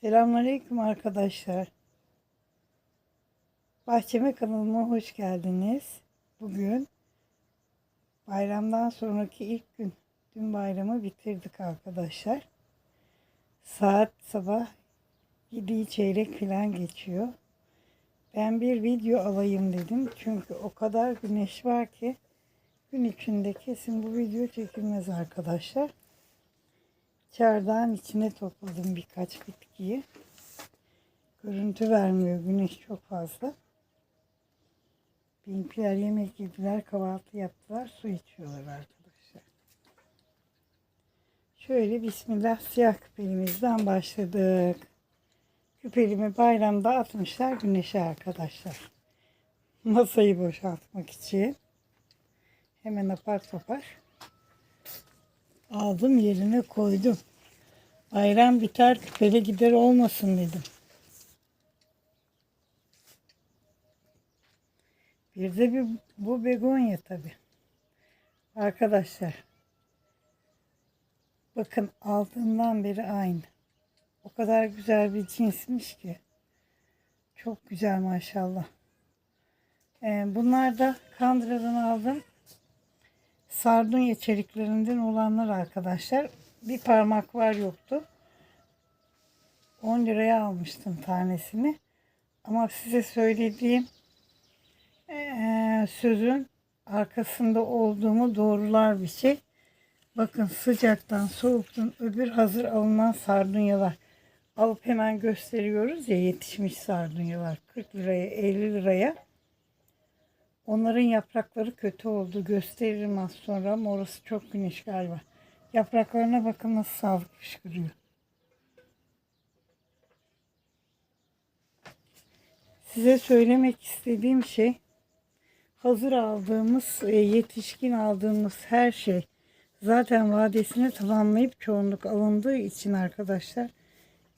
Selamünaleyküm arkadaşlar. Bahçeme kanalıma hoş geldiniz. Bugün bayramdan sonraki ilk gün. Dün bayramı bitirdik arkadaşlar. Saat sabah 7 çeyrek falan geçiyor. Ben bir video alayım dedim. Çünkü o kadar güneş var ki gün içinde kesin bu video çekilmez arkadaşlar. Çardağın içine topladım birkaç bitkiyi. Görüntü vermiyor. Güneş çok fazla. Benimkiler yemek yediler, kahvaltı yaptılar, su içiyorlar arkadaşlar. Şöyle Bismillah siyah küpelimizden başladık. Küpelimi bayramda atmışlar güneşe arkadaşlar. Masayı boşaltmak için. Hemen apar topar aldım yerine koydum. Bayram biter küpeli gider olmasın dedim. Bir de bir, bu begonya tabi. Arkadaşlar. Bakın aldığımdan beri aynı. O kadar güzel bir cinsmiş ki. Çok güzel maşallah. Ee, bunlar da Kandıra'dan aldım sardunya çeliklerinden olanlar arkadaşlar. Bir parmak var yoktu. 10 liraya almıştım tanesini. Ama size söylediğim eee, sözün arkasında olduğumu doğrular bir şey. Bakın sıcaktan soğuktan öbür hazır alınan sardunyalar. Alıp hemen gösteriyoruz ya yetişmiş sardunyalar. 40 liraya 50 liraya. Onların yaprakları kötü oldu. Gösteririm az sonra ama orası çok güneş galiba. Yapraklarına bakın nasıl sağlık fışkırıyor. Size söylemek istediğim şey hazır aldığımız, e, yetişkin aldığımız her şey zaten vadesini tamamlayıp çoğunluk alındığı için arkadaşlar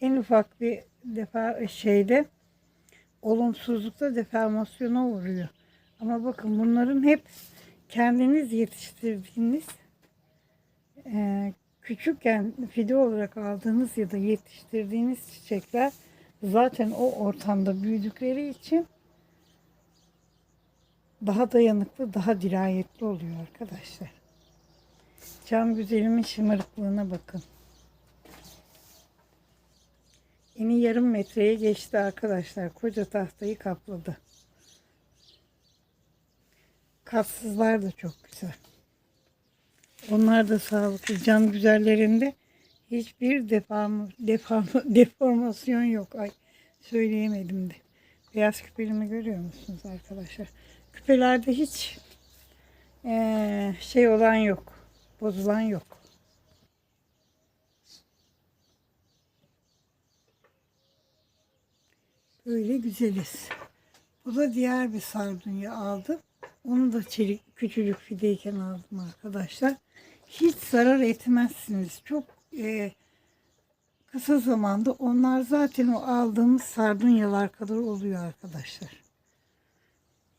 en ufak bir defa şeyde olumsuzlukta deformasyona uğruyor. Ama bakın bunların hep kendiniz yetiştirdiğiniz e, küçükken fide olarak aldığınız ya da yetiştirdiğiniz çiçekler zaten o ortamda büyüdükleri için daha dayanıklı, daha dirayetli oluyor arkadaşlar. Cam güzelimin şımarıklığına bakın. Eni yarım metreye geçti arkadaşlar. Koca tahtayı kapladı. Katsızlar da çok güzel. Onlar da sağlıklı. Cam güzellerinde hiçbir deform, deform, deformasyon yok. Ay söyleyemedim de. Beyaz küpelimi görüyor musunuz arkadaşlar? Küpelerde hiç eee, şey olan yok. Bozulan yok. Böyle güzeliz. Bu da diğer bir sardunya aldım. Onu da çelik küçücük fideyken aldım arkadaşlar. Hiç zarar etmezsiniz. Çok e, kısa zamanda onlar zaten o aldığımız sardunyalar kadar oluyor arkadaşlar.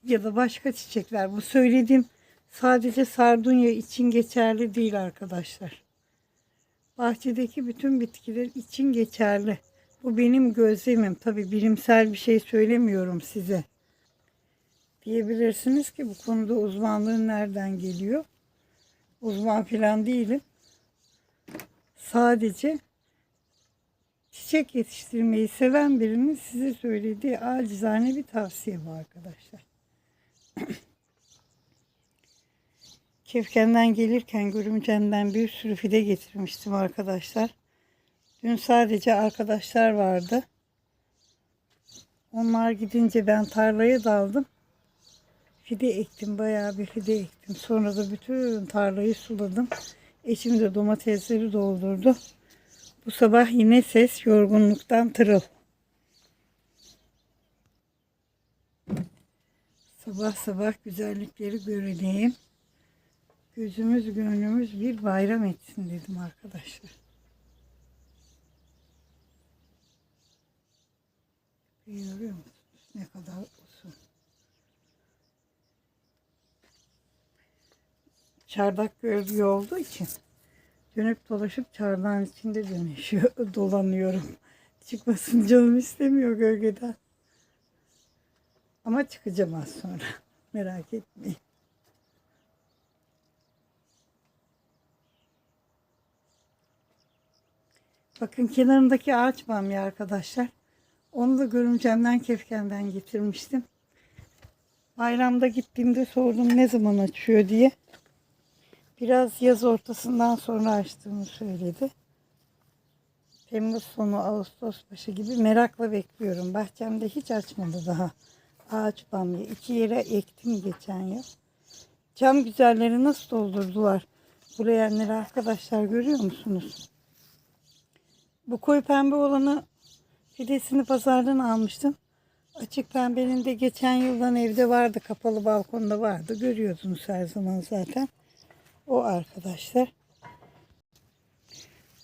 Ya da başka çiçekler. Bu söylediğim sadece sardunya için geçerli değil arkadaşlar. Bahçedeki bütün bitkiler için geçerli. Bu benim gözlemim. Tabi bilimsel bir şey söylemiyorum size diyebilirsiniz ki bu konuda uzmanlığın nereden geliyor? Uzman falan değilim. Sadece çiçek yetiştirmeyi seven birinin size söylediği acizane bir tavsiye bu arkadaşlar. Kefken'den gelirken Görümcen'den bir sürü fide getirmiştim arkadaşlar. Dün sadece arkadaşlar vardı. Onlar gidince ben tarlaya daldım. Fide ektim. Bayağı bir fide ektim. Sonra da bütün tarlayı suladım. Eşim de domatesleri doldurdu. Bu sabah yine ses yorgunluktan tırıl. Sabah sabah güzellikleri görelim. Gözümüz gönlümüz bir bayram etsin dedim arkadaşlar. Görüyor musunuz ne kadar uzun. Çardak gölge olduğu için dönüp dolaşıp çardağın içinde dönüşüyor, dolanıyorum. Çıkmasın canım istemiyor gölgeden. Ama çıkacağım az sonra. Merak etmeyin. Bakın kenarındaki ağaç bamya arkadaşlar. Onu da görümcemden kefkenden getirmiştim. Bayramda gittiğimde sordum ne zaman açıyor diye. Biraz yaz ortasından sonra açtığını söyledi. Temmuz sonu Ağustos başı gibi merakla bekliyorum. Bahçemde hiç açmadı daha. Ağaç bamya. İki yere ektim geçen yıl. Cam güzelleri nasıl doldurdular. Bu leğenleri arkadaşlar görüyor musunuz? Bu koyu pembe olanı fidesini pazardan almıştım. Açık pembenin de geçen yıldan evde vardı. Kapalı balkonda vardı. Görüyordunuz her zaman zaten. O arkadaşlar.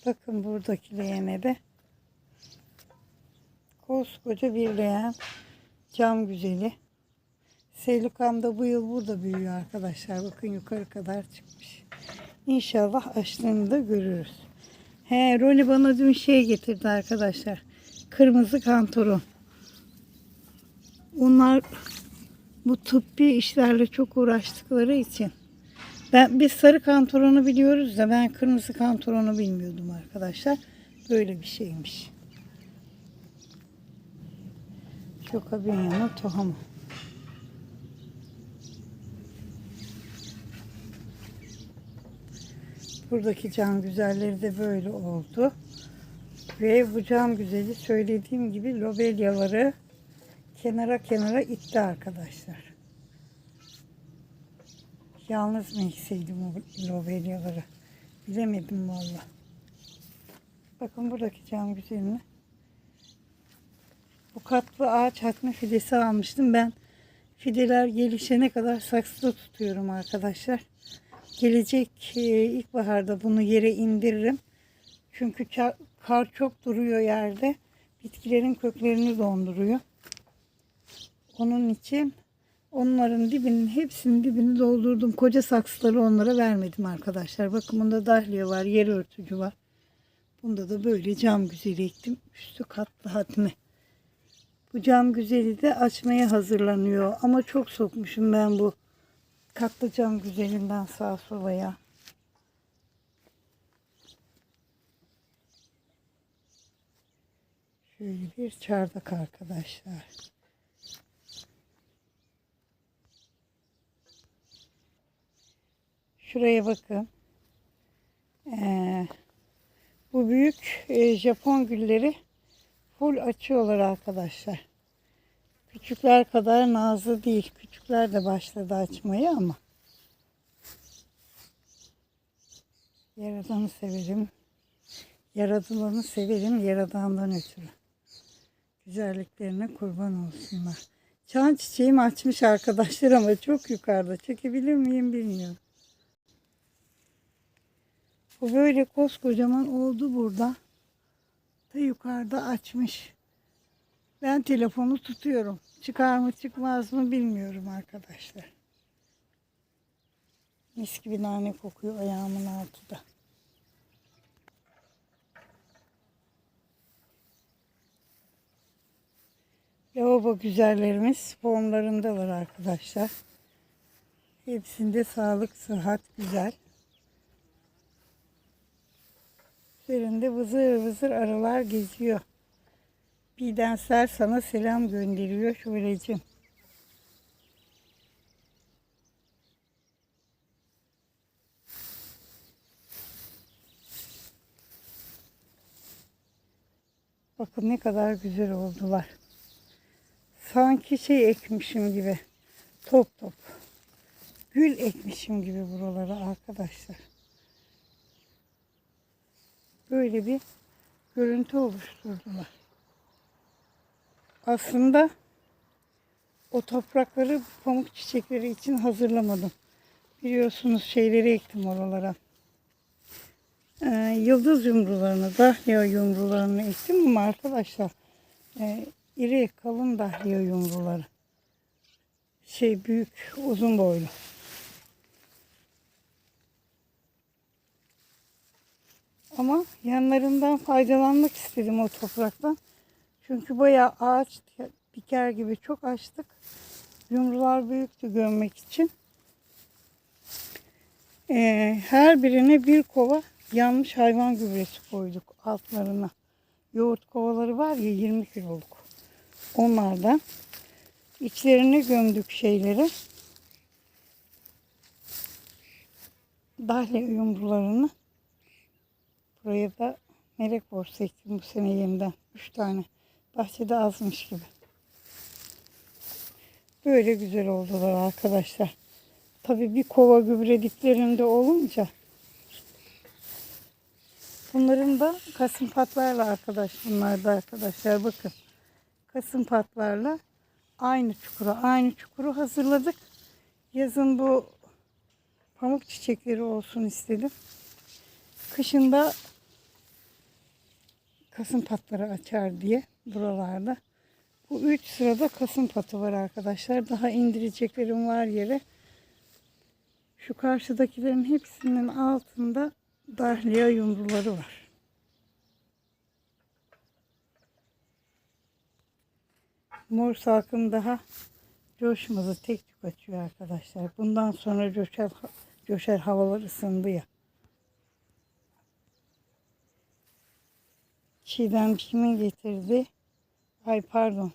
Bakın buradaki leğene de koskoca bir leğen cam güzeli. Seylukam da bu yıl burada büyüyor arkadaşlar. Bakın yukarı kadar çıkmış. İnşallah açtığını da görürüz. He, Roni bana dün şey getirdi arkadaşlar. Kırmızı kantaron. Onlar bu tıbbi işlerle çok uğraştıkları için. Ben biz sarı kantoronu biliyoruz da ben kırmızı kantoronu bilmiyordum arkadaşlar. Böyle bir şeymiş. Çok yanı tohumu. Buradaki cam güzelleri de böyle oldu. Ve bu cam güzeli söylediğim gibi lobelyaları kenara kenara itti arkadaşlar. Yalnız mı ekseydim o lobelyaları? Bilemedim valla. Bakın buradaki cam güzelini. Bu katlı ağaç hatmi fidesi almıştım. Ben fideler gelişene kadar saksıda tutuyorum arkadaşlar. Gelecek e, ilkbaharda bunu yere indiririm. Çünkü kar çok duruyor yerde. Bitkilerin köklerini donduruyor. Onun için onların dibinin hepsinin dibini doldurdum. Koca saksıları onlara vermedim arkadaşlar. Bakın bunda dahliye var, yer örtücü var. Bunda da böyle cam güzeli ektim. Üstü katlı hatmi. Bu cam güzeli de açmaya hazırlanıyor. Ama çok sokmuşum ben bu katlı cam güzelinden sağa sola ya. Şöyle bir çardak arkadaşlar. Şuraya bakın. Ee, bu büyük e, Japon gülleri full açıyorlar arkadaşlar. Küçükler kadar nazlı değil. Küçükler de başladı açmayı ama. Yaradanı severim. Yaradılanı severim yaradandan ötürü. Güzelliklerine kurban olsunlar. Çan çiçeğim açmış arkadaşlar ama çok yukarıda. Çekebilir miyim bilmiyorum. Bu böyle koskocaman oldu burada. Da yukarıda açmış. Ben telefonu tutuyorum. Çıkar mı çıkmaz mı bilmiyorum arkadaşlar. Mis gibi nane kokuyor ayağımın altında. Lavabo güzellerimiz formlarındalar arkadaşlar. Hepsinde sağlık, sıhhat güzel. Üzerinde vızır vızır arılar geziyor. Bidensler sana selam gönderiyor Şule'cim. Bakın ne kadar güzel oldular. Sanki şey ekmişim gibi. Top top. Gül ekmişim gibi buralara arkadaşlar. Böyle bir görüntü oluşturdular. Aslında o toprakları pamuk çiçekleri için hazırlamadım. Biliyorsunuz şeyleri ektim oralara. Ee, yıldız yumrularını, dahliya yumrularını ektim ama arkadaşlar e, iri kalın dahliya yumruları. Şey büyük, uzun boylu. Ama yanlarından faydalanmak istedim o topraktan. Çünkü bayağı ağaç diker gibi çok açtık. Yumrular büyüktü görmek için. Ee, her birine bir kova yanmış hayvan gübresi koyduk altlarına. Yoğurt kovaları var ya 20 kiloluk. Onlardan içlerine gömdük şeyleri. Dahle yumrularını. Buraya da melek borsa ektim bu sene yeniden. Üç tane. Bahçede azmış gibi. Böyle güzel oldular arkadaşlar. Tabii bir kova gübre diplerinde olunca bunların da kasım patlarla arkadaş bunlar da arkadaşlar bakın. Kasım patlarla aynı çukuru aynı çukuru hazırladık. Yazın bu pamuk çiçekleri olsun istedim. Kışında kasım patları açar diye buralarda. Bu üç sırada kasım patı var arkadaşlar. Daha indireceklerim var yere. Şu karşıdakilerin hepsinin altında dahliye yumruları var. Mor salkım daha coşmadı. Tek tük açıyor arkadaşlar. Bundan sonra coşar, coşar havalar ısındı ya. Çiğdem kimin getirdi? Ay pardon.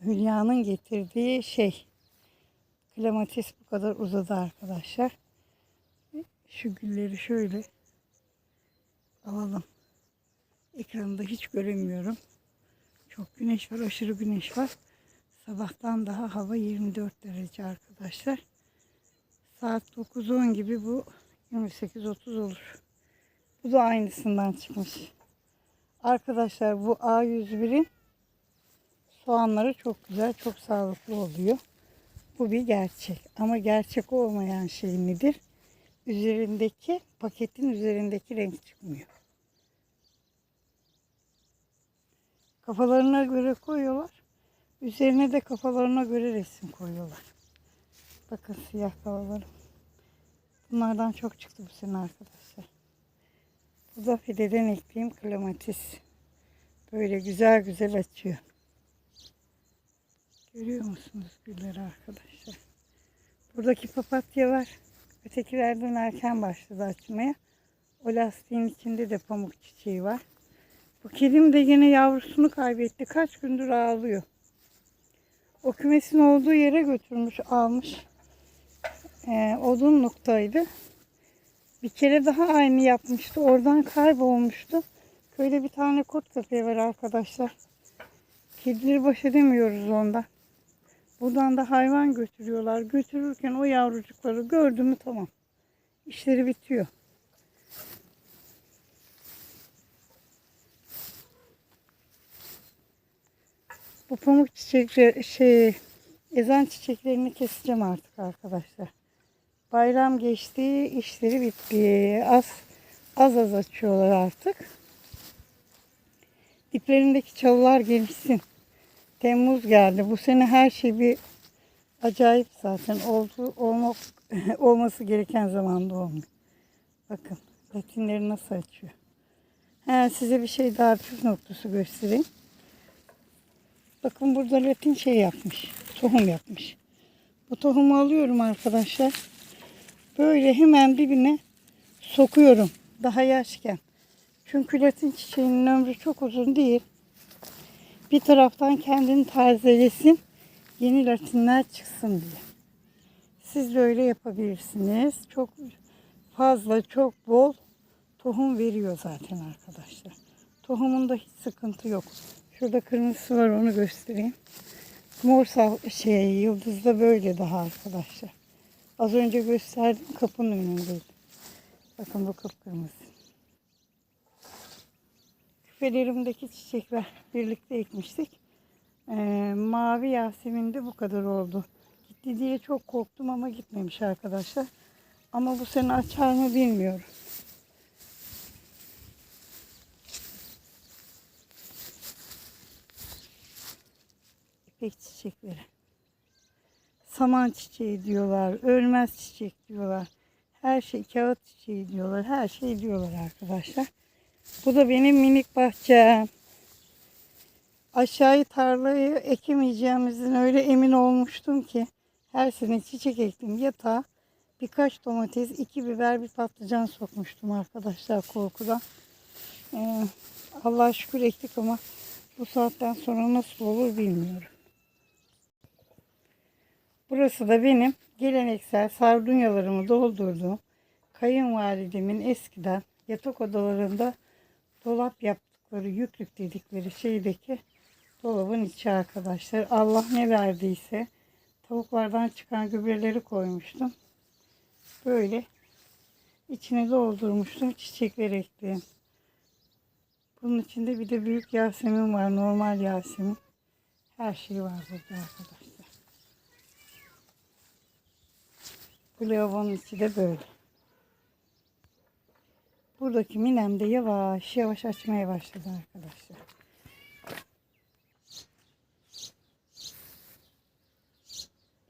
Hülya'nın getirdiği şey. Klematis bu kadar uzadı arkadaşlar. Şu gülleri şöyle alalım. Ekranda hiç göremiyorum. Çok güneş var, aşırı güneş var. Sabahtan daha hava 24 derece arkadaşlar. Saat 9-10 gibi bu 28-30 olur. Bu da aynısından çıkmış. Arkadaşlar bu A101'in soğanları çok güzel, çok sağlıklı oluyor. Bu bir gerçek. Ama gerçek olmayan şey nedir? Üzerindeki, paketin üzerindeki renk çıkmıyor. Kafalarına göre koyuyorlar. Üzerine de kafalarına göre resim koyuyorlar. Bakın siyah kavalarım. Bunlardan çok çıktı bu sene arkadaşlar. Bu da fideden ektiğim klematis. Böyle güzel güzel açıyor. Görüyor musunuz gülleri arkadaşlar? Buradaki papatyalar ötekilerden erken başladı açmaya. O lastiğin içinde de pamuk çiçeği var. Bu kedim de yine yavrusunu kaybetti. Kaç gündür ağlıyor. O kümesin olduğu yere götürmüş, almış. Ee, odunluktaydı. Bir kere daha aynı yapmıştı. Oradan kaybolmuştu. Köyde bir tane kurt köpeği var arkadaşlar. Kedileri baş edemiyoruz ondan. Buradan da hayvan götürüyorlar. Götürürken o yavrucukları gördü mü tamam. İşleri bitiyor. Bu pamuk çiçekleri şey ezan çiçeklerini keseceğim artık arkadaşlar. Bayram geçti, işleri bitti. Az az az açıyorlar artık. Diplerindeki çalılar gelişsin. Temmuz geldi. Bu sene her şey bir acayip zaten oldu olmak olması gereken zamanda olmuyor. Bakın latinleri nasıl açıyor. He, size bir şey daha püf noktası göstereyim. Bakın burada latin şey yapmış. Tohum yapmış. Bu tohumu alıyorum arkadaşlar. Böyle hemen dibine sokuyorum. Daha yaşken. Çünkü latin çiçeğinin ömrü çok uzun değil. Bir taraftan kendini tazelesin. Yeni latinler çıksın diye. Siz de öyle yapabilirsiniz. Çok fazla, çok bol tohum veriyor zaten arkadaşlar. Tohumunda hiç sıkıntı yok. Şurada kırmızısı var onu göstereyim. Mor şey yıldızda böyle daha arkadaşlar. Az önce gösterdim kapının önündeydi. Bakın bu kıpkırmızı. Küpelerimdeki çiçekler birlikte ekmiştik. Ee, mavi Yasemin de bu kadar oldu. Gitti diye çok korktum ama gitmemiş arkadaşlar. Ama bu sene açar mı bilmiyorum. İpek çiçekleri. Saman çiçeği diyorlar, ölmez çiçek diyorlar. Her şey kağıt çiçeği diyorlar, her şey diyorlar arkadaşlar. Bu da benim minik bahçem. Aşağıyı tarlayı ekemeyeceğimizden öyle emin olmuştum ki her sene çiçek ektim. Yatağa birkaç domates, iki biber, bir patlıcan sokmuştum arkadaşlar korkudan. Ee, Allah'a şükür ektik ama bu saatten sonra nasıl olur bilmiyorum. Burası da benim geleneksel sardunyalarımı doldurduğum kayınvalidemin eskiden yatak odalarında dolap yaptıkları yüklük dedikleri şeydeki dolabın içi arkadaşlar. Allah ne verdiyse tavuklardan çıkan gübreleri koymuştum. Böyle içine doldurmuştum çiçekler ektiğim. Bunun içinde bir de büyük Yasemin var. Normal Yasemin. Her şey var burada arkadaşlar. Bu lavabonun içi de böyle. Buradaki minem de yavaş yavaş açmaya başladı arkadaşlar.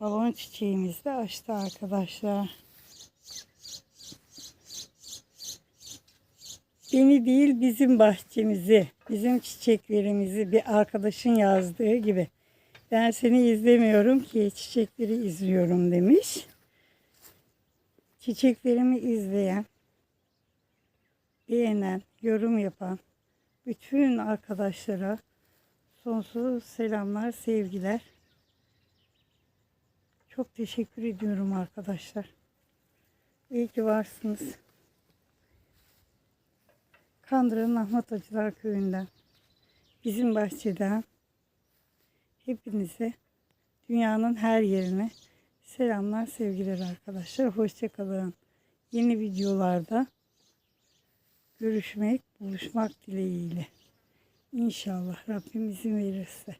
Balon çiçeğimiz de açtı arkadaşlar. Beni değil bizim bahçemizi, bizim çiçeklerimizi bir arkadaşın yazdığı gibi. Ben seni izlemiyorum ki çiçekleri izliyorum demiş. Çiçeklerimi izleyen, beğenen, yorum yapan bütün arkadaşlara sonsuz selamlar, sevgiler. Çok teşekkür ediyorum arkadaşlar. İyi ki varsınız. Kandıra'nın Ahmet Acılar Köyü'nden, bizim bahçeden hepinize dünyanın her yerine selamlar, sevgiler arkadaşlar. Hoşçakalın. Yeni videolarda görüşmek, buluşmak dileğiyle. İnşallah Rabbim izin verirse.